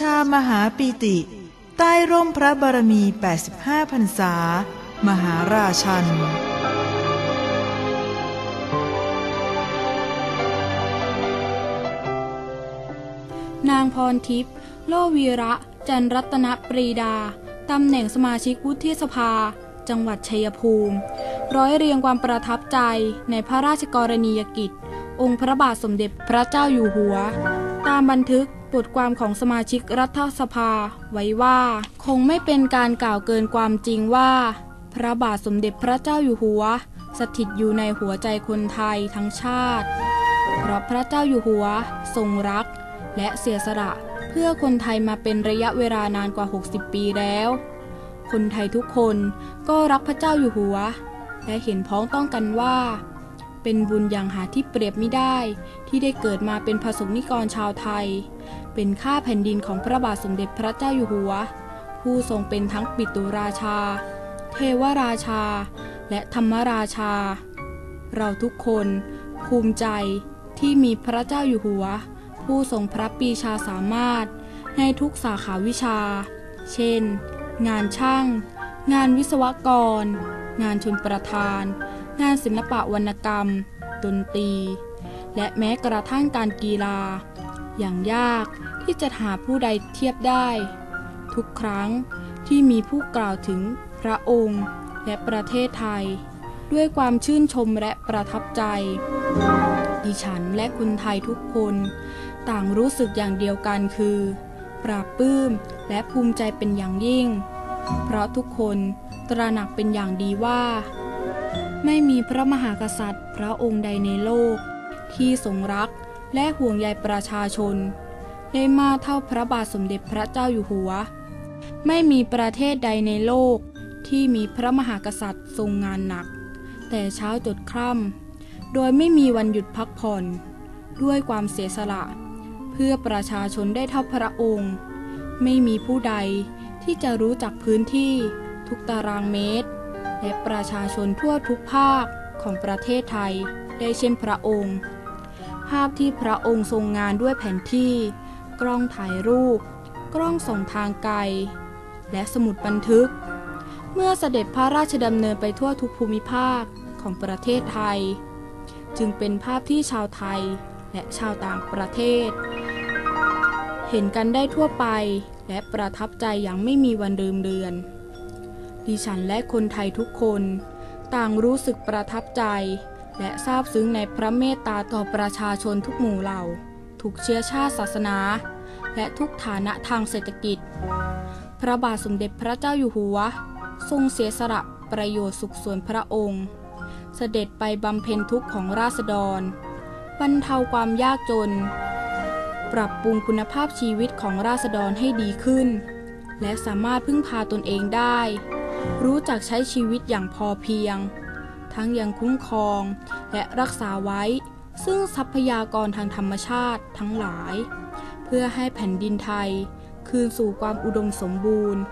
ชามหาปีติ ใต้ร่มพระบารมี 85พรรษา มหาราชันนางพรทิพย์โลวีระ จันรัตนปรีดา ตำแหน่งสมาชิกวุฒิสภา จังหวัดชัยภูมิ ร้อยเรียงความประทับใจในพระราชกรณียกิจ องค์พระบาทสมเด็จพระเจ้าอยู่หัว ตามบันทึก บทความของสมาชิกรัฐสภา ไว้ว่า คงไม่เป็นการกล่าวเกินความจริงว่า พระบาทสมเด็จพระเจ้าอยู่หัว สถิตอยู่ในหัวใจคนไทยทั้งชาติ เพราะพระเจ้าอยู่หัว ทรงรัก และเสียสละเพื่อคนไทยมาเป็นระยะเวลานานกว่า 60 ปีแล้ว คนไทยทุกคนก็รักพระเจ้าอยู่หัว และเห็นพ้องต้องกันว่า เป็นบุญอย่างหาที่เปรียบไม่ได้ ที่ได้เกิดมาเป็นผสมนิกรชาวไทย เป็นข้าแผ่นดินของพระบาทสมเด็จพระเจ้าอยู่หัว ผู้ทรงเป็นทั้งปิตุราชา เทวราชา และธรรมราชา เราทุกคนภูมิใจที่มีพระเจ้าอยู่หัว ผู้ทรงพระปีชาสามารถ ในทุกสาขาวิชา เช่น งานช่าง งานวิศวกร งานชนประทาน งานศิลปะวรรณกรรม ดนตรี และแม้กระทั่งการกีฬา อย่างยากที่จะหาผู้ใดเทียบได้ ทุกครั้งที่มีผู้กล่าวถึงพระองค์และประเทศไทย ด้วยความชื่นชมและประทับใจ ดิฉันและคนไทยทุกคน ต่างรู้สึกอย่างเดียวกันคือ ปราบปื้มและภูมิใจเป็นอย่างยิ่ง เพราะทุกคนตระหนักเป็นอย่างดีว่า ไม่มีพระมหากษัตริย์ พระองค์ใดในโลก ที่ทรงรักและห่วงใยประชาชน ได้มากเท่าพระบาทสมเด็จพระเจ้าอยู่หัว ไม่มีประเทศใดในโลก ที่มีพระมหากษัตริย์ทรงงานหนัก แต่เช้าจดค่ำโดยไม่มีวันหยุดพักผ่อน ด้วยความเสียสละ เพื่อประชาชนได้เท่าพระองค์ ไม่มีผู้ใดที่จะรู้จักพื้นที่ทุกตารางเมตร และประชาชนทั่วทุกภาคของประเทศไทยได้เช่นพระองค์ ภาพที่พระองค์ทรงงานด้วยแผนที่ กล้องถ่ายรูป กล้องส่องทางไกล และสมุดบันทึก เมื่อเสด็จพระราชดำเนินไปทั่วทุกภูมิภาคของประเทศไทย จึงเป็นภาพที่ชาวไทยและชาวต่างประเทศ เห็นกันได้ทั่วไปและประทับใจอย่างไม่มีวันลืมเลือน ดิฉันและคนไทยทุกคน ต่างรู้สึกประทับใจ และซาบซึ้งในพระเมตตาต่อประชาชนทุกหมู่เหล่า ทุกเชื้อชาติศาสนา และทุกฐานะทางเศรษฐกิจ พระบาทสมเด็จพระเจ้าอยู่หัว ทรงเสียสละประโยชน์สุขส่วนพระองค์ เสด็จไปบำเพ็ญทุกข์ของราษฎรบรรเทาความยากจน ปรับปรุงคุณภาพชีวิตของราษฎรให้ดีขึ้น และสามารถพึ่งพาตนเองได้ รู้จักใช้ชีวิตอย่างพอเพียง ทั้งยังคุ้มครองและรักษาไว้ ซึ่งทรัพยากรทางธรรมชาติทั้งหลาย เพื่อให้แผ่นดินไทย คืนสู่ความอุดมสมบูรณ์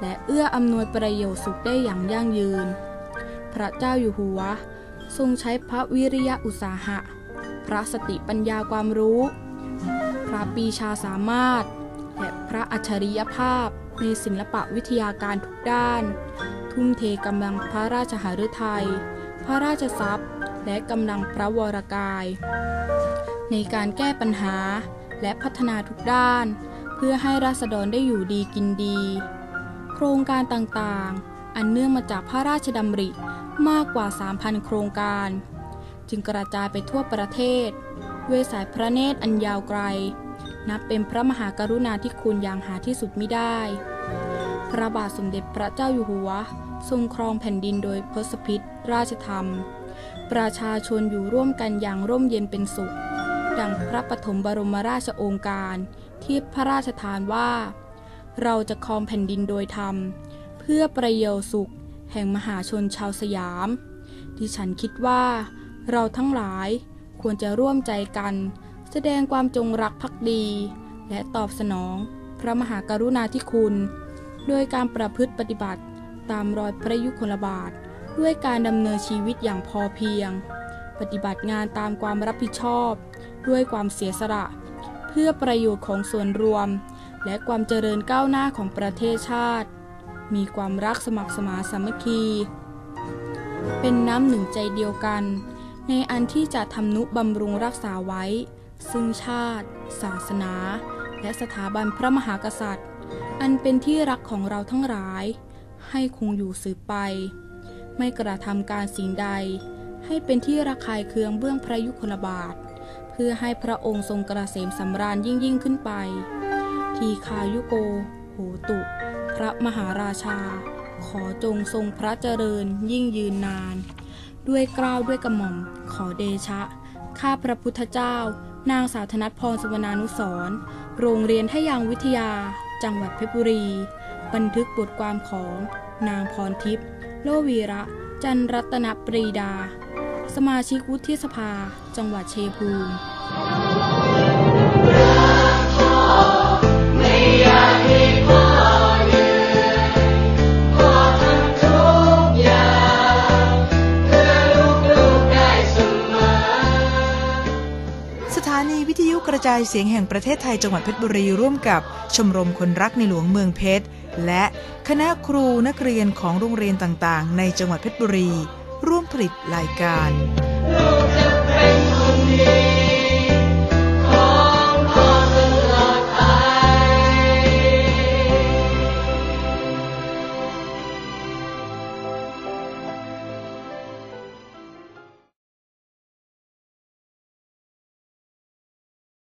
และเอื้ออำนวยประโยชน์สุขได้อย่างยั่งยืน พระเจ้าอยู่หัว ทรงใช้พระวิริยะอุตสาหะ พระสติปัญญาความรู้ พระปีชาสามารถ และพระอัจฉริยภาพ ในศิลปะวิทยาการทุกด้าน ทุ่มเทกำลังพระราชหฤทัย พระราชทรัพย์ และกำลังพระวรกาย ในการแก้ปัญหาและพัฒนาทุกด้าน เพื่อให้ราษฎรได้อยู่ดีกินดี โครงการต่างๆ อันเนื่องมาจากพระราชดำริมากกว่า 3,000 โครงการ จึงกระจายไปทั่วประเทศ ด้วยสายพระเนตรอันยาวไกล นับเป็นพระมหากรุณาธิคุณอย่างหาที่สุดไมิได้ พระบาทสมเด็จพระเจ้าอยู่หัว ทรงครองแผ่นดินโดยพศพิษราชธรรม ประชาชนอยู่ร่วมกันอย่างร่มเย็นเป็นสุข ดังพระปฐมบรมราชโองการที่พระราชทานว่า เราจะครองแผ่นดินโดยธรรม เพื่อประโยชน์สุข แห่งมหาชนชาวสยาม ที่ฉันคิดว่า เราทั้งหลายควรจะร่วมใจกัน แสดงความจงรักภักดี และตอบสนอง พระมหากรุณาธิคุณ โดยการประพฤติปฏิบัติตามรอยพระยุคลบาท ด้วยการดำเนินชีวิตอย่างพอเพียง ปฏิบัติงานตามความรับผิดชอบ ด้วยความเสียสละเพื่อประโยชน์ของส่วนรวม และความเจริญก้าวหน้าของประเทศชาติ มีความรักสมัครสมาสามัคคี เป็นน้ำหนึ่งใจเดียวกัน ในอันที่จะทำนุบำรุงรักษาไว้ ซึ่งชาติ ศาสนา และสถาบันพระมหากษัตริย์ อันเป็นที่รักของเราทั้งหลาย ให้คงอยู่สืบไป ไม่กระทำการสิ่งใด ให้เป็นที่ระคายเคืองเบื้องพระยุคลบาท เพื่อให้พระองค์ทรงกระเสมสำราญยิ่งยิ่งขึ้นไป ทีคายุโก โหตุ พระมหาราชา ขอจงทรงพระเจริญยิ่งยืนนาน ด้วยเกล้าวด้วยกระหม่อม ขอเดชะ ข้าพระพุทธเจ้า นางสาวธนัทพรสุวรรณานุสรโรงเรียนทยางวิทยา จังหวัดเพชรบุรี บันทึกบทความของ นางพรทิพย์โลวีระ จันรัตนปรีดา สมาชิกวุฒิสภา จังหวัดเชียงภูมิ จายเสียงแห่งประเทศไทยจังหวัดเพชรบุรีร่วมกับชมรมคนรักในหลวงเมืองเพชร และคณะครูนักเรียนของโรงเรียนต่างๆ ในจังหวัดเพชรบุรี ร่วมผลิตรายการ